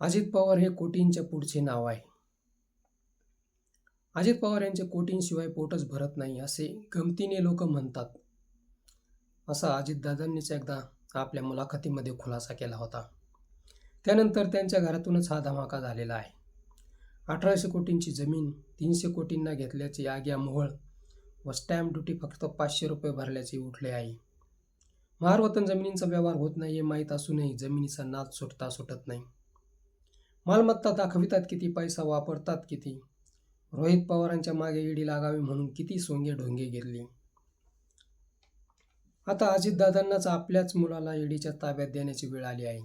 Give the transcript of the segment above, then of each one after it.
अजित पवार हे कोटींच्या पुढचे नाव आहे. अजित पवार यांचे कोटींशिवाय पोटच भरत नाही असे गमतीने लोक म्हणतात. असा अजितदादांनीच एकदा आपल्या मुलाखतीमध्ये खुलासा केला होता. त्यानंतर त्यांच्या घरातूनच हा धमाका झालेला आहे. अठराशे कोटींची जमीन तीनशे कोटींना घेतल्याची आग्या मोहळ व स्टॅम्प ड्युटी फक्त पाचशे रुपये भरल्याचे उठले आहे. महारवतन जमिनींचा व्यवहार होत नाही हे माहीत असूनही जमिनीचा नाद सुटता सुटत नाही. मालमत्ता दाखवितात किती पैसा वापरतात किती? रोहित पवारांच्या मागे ईडी लागावी म्हणून किती सोंगे ढोंगे गेली आता अजितदादांनाच आपल्याच मुलाला ईडीच्या ताब्यात देण्याची वेळ आली आहे.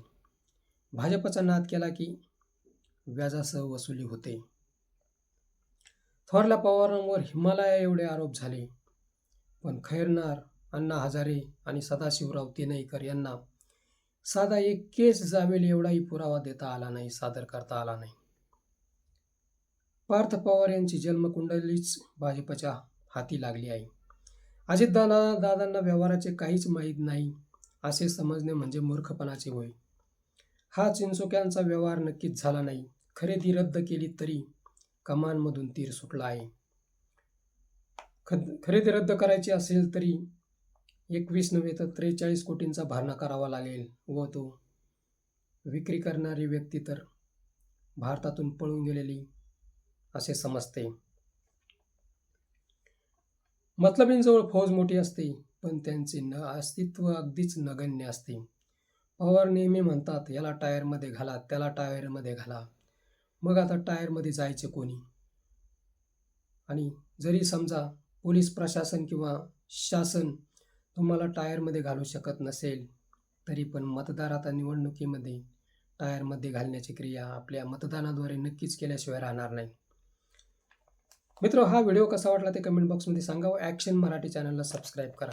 भाजपचा नाद केला की व्याजासह वसुली होते. थोरल्या पवारांवर हिमालया एवढे आरोप झाले. पण खैरनार अण्णा हजारे आणि सदाशिवराव तेनईकर यांना साधा एक केस जावेल एवढाही पुरावा देता आला नाही सादर करता आला नाही. पार्थ पवार यांची जन्मकुंडलीच भाजपच्या हाती लागली आहे. अजितदादा दादांना व्यवहाराचे काहीच माहीत नाही असे समजणे म्हणजे मूर्खपणाचे होय. हा चिंचोक्यांचा व्यवहार नक्कीच झाला नाही. खरेदी रद्द केली तरी कमानमधून तीर सुटला आहे. खरेदी रद्द करायची असेल तरी एकवीस नव्हे तर त्रेचाळीस कोटींचा भरणा करावा लागेल व तो विक्री करणारी व्यक्ती तर भारतातून पळून गेलेली असे समजते. मतलबींजवळ फौज मोठी असते पण त्यांचे न अस्तित्व अगदीच नगण्य असते. पवार नेहमी म्हणतात याला टायरमध्ये घाला त्याला टायरमध्ये घाला. मग आता टायरमध्ये जायचे कोणी? आणि जरी समजा पोलीस प्रशासन किंवा शासन तुम्हाला टायरमध्ये घालू शकत नसेल तरी पण मतदार आता निवडणुकीमध्ये टायरमध्ये घालण्याची क्रिया आपल्या मतदानाद्वारे नक्कीच केल्याशिवाय राहणार नाही. मित्र हा व्हिडिओ कसा वाटला ते कमेंट बॉक्समध्ये सांगा व ॲक्शन मराठी चॅनलला सबस्क्राईब करा.